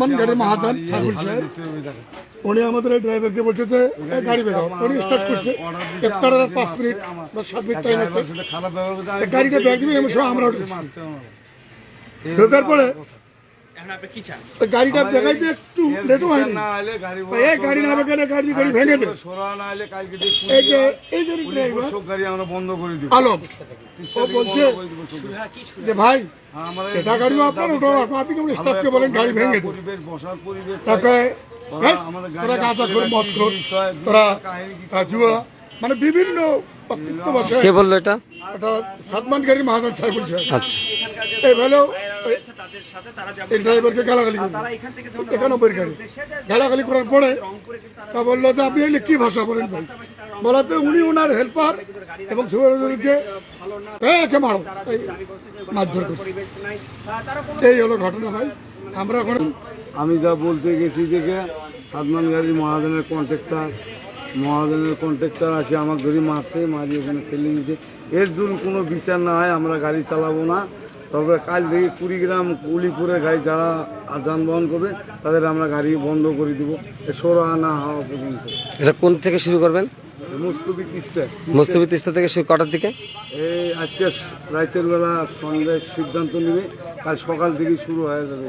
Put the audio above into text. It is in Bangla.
মান মহাজন সাইফুল সাহেব। উনি আমাদের এই ড্রাইভারকে বলছে যে গাড়ি বেরো উনি স্টার্ট করছে। ইফতারের পাঁচ মিনিট বা সাত মিনিট টাইম আছে। গাড়িটা ব্যাগ দিবে এমন সময় আমরা ঢোকার পরে গাড়িটা দেখাইতে একটু লেটও হয়নি। গাড়ি এই গাড়ি না বেকারে গাড়ি গাড়ি ভেঙে দেয় সরা না এলে কালকে দিয়ে এই যে এই গাড়ি ড্রাইভার সব গাড়ি আমরা বন্ধ করে দিব। আলম ও বলছে যে ভাই এটা গাড়িও আপনার ওটা আপনার আপনি কেমন স্টাফকে বলেন গাড়ি ভেঙে দেয় পরিবেশ বসার পরিবেশ তাকে ওরা এই, আমাদের তোরা গাঁজা খোর মদ খোর তোরা কাহিনী কি আহ, জুয়া মানে বিভিন্ন বক্তব্য কে বলল এটা? এটা সাতমান গাড়ি মহাজন সাহেব সাহেব আচ্ছা। এই ভালো রয়েছে তাদের সাথে তারা এই ড্রাইভারকে গালাগালি তারা এখান থেকে একানব্বই গাড়ি গালাগালি করার পরে তা বলল যে আপনি এলে কি ভাষা বলেন ভাই? বলাতে উনি ওনার হেল্পার এবং সুপারভাইজারকে একে মারো। এই মারধর করছে। এই হলো ঘটনা ভাই। আমরা এখন আমি যা বলতে গেছি দেখে সাদমান গাড়ির মহাজনের কন্ট্রাক্টর মহাজনের কন্ট্রাক্টর আসে আমার ধরে মারছে মারি ওখানে ফেলে দিয়েছে। এর জন্য কোনো বিচার না হয় আমরা গাড়ি চালাবো না। তবে কাল থেকে কুড়িগ্রাম উলিপুরের গাড়ি যারা যানবাহন করবে তাদের আমরা গাড়ি বন্ধ করে দিব। সরা আনা হওয়া পর্যন্ত। এটা কোন থেকে শুরু করবেন? মুস্তফি তিস্তা মুস্তফি তিস্তা থেকে শুরু কটার দিকে? এই আজকে রাতের বেলা সন্ধ্যায় সিদ্ধান্ত নেবে কাল সকাল থেকে শুরু হয়ে যাবে।